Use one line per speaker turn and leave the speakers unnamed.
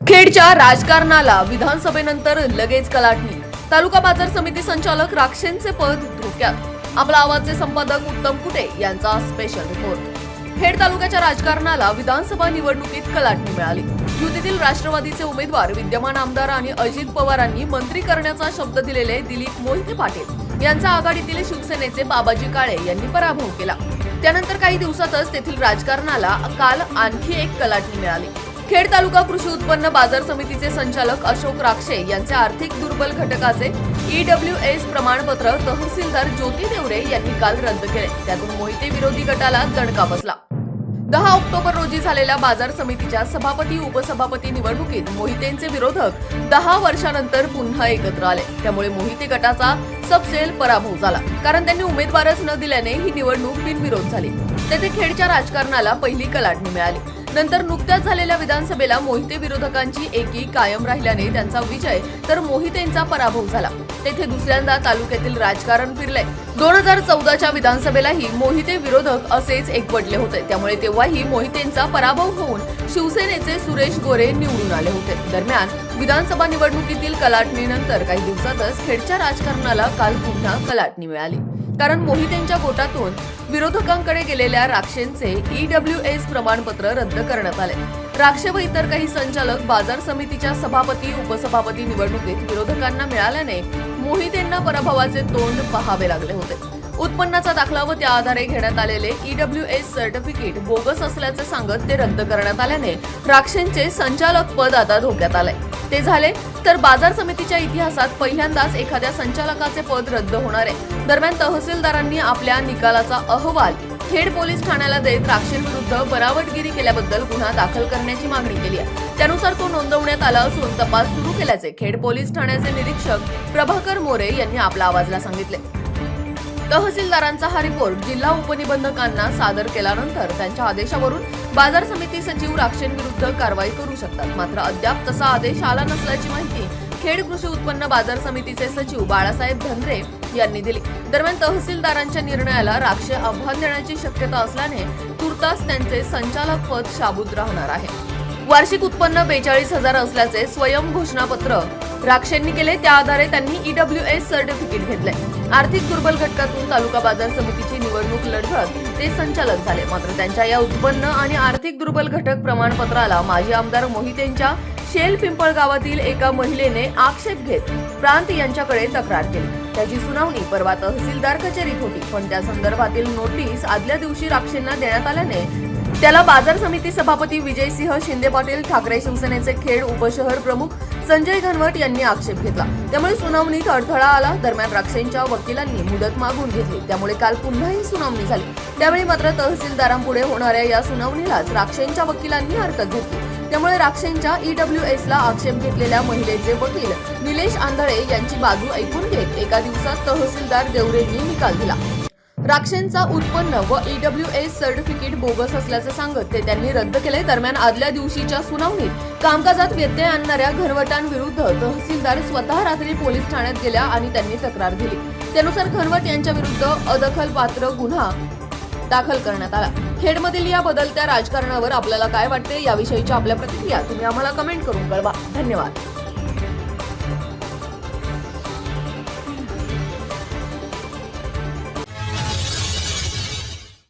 खेडच्या राजकारणाला विधानसभेनंतर लगेच कलाटणी. तालुका बाजार समिती संचालक राक्षेंचे पद धोक्यात. आपला आवाजचे संपादक उत्तम कुटे यांचा स्पेशल रिपोर्ट खेड तालुक्याच्या राजकारणाला विधानसभा निवडणुकीत कलाटणी मिळाली. युतीतील राष्ट्रवादीचे उमेदवार विद्यमान आमदार आणि अजित पवारांनी मंत्री करण्याचा शब्द दिलेले दिलीप मोहिते पाटील यांचा आघाडीतील शिवसेनेचे बाबाजी काळे यांनी पराभव केला. त्यानंतर काही दिवसातच तेथील राजकारणाला काल आणखी एक कलाटणी मिळाली. खेड तालुका कृषी उत्पन्न बाजार समितीचे संचालक अशोक राक्षे यांचे आर्थिक दुर्बल घटकाचे ईडब्ल्यू एस प्रमाणपत्र तहसीलदार ज्योती देवरे यांनी काल रद्द केले. त्यातून मोहिते विरोधी गटाला दणका बसला. दहा ऑक्टोबर रोजी झालेल्या बाजार समितीच्या सभापती उपसभापती निवडणुकीत मोहितेंचे विरोधक दहा वर्षानंतर पुन्हा एकत्र आले. त्यामुळे मोहिते गटाचा सबसेल पराभव झाला. कारण त्यांनी उमेदवारच न दिल्याने ही निवडणूक बिनविरोध झाली. तेथे खेडच्या राजकारणाला पहिली कलाटणी मिळाली. नंतर नुकत्याच झालेल्या विधानसभेला मोहिते विरोधकांची एकी कायम राहिल्याने त्यांचा विजय तर मोहितेंचा पराभव झाला. तेथे दुसऱ्यांदा तालुक्यातील राजकारण फिरले. दोन हजार चौदाच्या विधानसभेलाही मोहिते विरोधक असेच एकवटले होते. त्यामुळे तेव्हाही मोहितेंचा पराभव होऊन शिवसेनेचे सुरेश गोरे निवडून आले होते. दरम्यान विधानसभा निवडणुकीतील कलाटणीनंतर काही दिवसातच खेडच्या राजकारणाला काल पुन्हा कलाटणी मिळाली. कारण मोहितेंच्या गोटातून विरोधकांकडे गेलेल्या राक्षेंचे ईडब्ल्यू एस प्रमाणपत्र रद्द करण्यात आले. राक्षे व इतर काही संचालक बाजार समितीच्या सभापती उपसभापती निवडणुकीत विरोधकांना मिळाल्याने मोहितेंना पराभवाचे तोंड पहावे लागले होते. उत्पन्नाचा दाखला व त्या आधारे घेण्यात आलेले ईडब्ल्यू एस सर्टिफिकेट बोगस असल्याचे सांगत ते रद्द करण्यात आल्याने राक्षेंचे संचालक पद आता धोक्यात आले ते झाले तर बाजार समितीच्या इतिहासात पहिल्यांदाच एखाद्या संचालकाचे पद रद्द होणार आहे. दरम्यान तहसीलदारांनी आपल्या निकालाचा अहवाल खेड पोलीस ठाण्याला देत राक्षींविरुद्ध बनावटगिरी केल्याबद्दल गुन्हा दाखल करण्याची मागणी केली आहे. त्यानुसार तो नोंदवण्यात आला असून तपास सुरू केल्याचे खेड पोलीस ठाण्याचे निरीक्षक प्रभाकर मोरे यांनी आपल्या आवाजला सांगितले. तहसीलदारांचा हा रिपोर्ट जिल्हा उपनिबंधकांना सादर केल्यानंतर त्यांच्या आदेशावरून बाजार समिती सचिव राक्षेंविरुद्ध कारवाई करू शकतात. मात्र अद्याप तसा आदेश आला नसल्याची माहिती खेड कृषी उत्पन्न बाजार समितीचे सचिव बाळासाहेब धनरे यांनी दिली. दरम्यान तहसीलदारांच्या निर्णयाला राक्षे आव्हान देण्याची शक्यता असल्याने तुर्तास त्यांचे संचालक पद शाबूत राहणार आहे. वार्षिक उत्पन्न बेचाळीस हजार असल्याचे स्वयं घोषणापत्र राक्षेंनी केले त्या आधारे त्यांनी ईडब्ल्यू एस सर्टिफिकेट घेतले. आर्थिक दुर्बल घटकातून तालुका बाजार समितीची निवडणूक लढवत ते संचालक झाले. मात्र त्यांच्या या उत्पन्न आणि आर्थिक दुर्बल घटक प्रमाणपत्राला माजी आमदार मोहितेंच्या शेल पिंपळ गावातील एका महिलेने आक्षेप घेत प्रांत यांच्याकडे तक्रार केली. त्याची सुनावणी परवा तहसीलदार कचेरीत होती. पण त्या संदर्भातील नोटीस आदल्या दिवशी राक्षेंना देण्यात आल्याने त्याला बाजार समिती सभापती विजयसिंह शिंदे पाटील ठाकरे शिवसेनेचे खेड उपशहर प्रमुख संजय घनवट यांनी आक्षेप घेतला. त्यामुळे सुनावणीत अडथळा आला. दरम्यान राक्षेंच्या वकिलांनी मुदत मागून घेतली. त्यामुळे काल पुन्हा ही सुनावणी झाली. त्यावेळी मात्र तहसीलदारांपुढे होणाऱ्या या सुनावणीलाच राक्षेंच्या वकिलांनी हरकत घेतली. त्यामुळे राक्षेंच्या ईडब्ल्यू एस ला आक्षेप घेतलेल्या महिलेचे वकील निलेश आंधळे यांची बाजू ऐकून घेत एका दिवसात तहसीलदार देवरेंनी निकाल दिला. राक्षेंचा उत्पन्न व ईडब्ल्यू एस सर्टिफिकेट बोगस असल्याचं सांगत ते त्यांनी रद्द केले दरम्यान आदल्या दिवशीच्या सुनावणीत कामकाजात व्यत्यय आणणाऱ्या घरवटांविरुद्ध तहसीलदार स्वतः रात्री पोलीस ठाण्यात गेल्या आणि त्यांनी तक्रार दिली. त्यानुसार घनवट यांच्या विरुद्ध अदखलपात्र गुन्हा दाखल करण्यात आला. खेडमधील या बदलत्या राजकारणावर आपल्याला काय वाटते याविषयीच्या आपल्या प्रतिक्रिया तुम्ही आम्हाला कमेंट करून कळवा. धन्यवाद.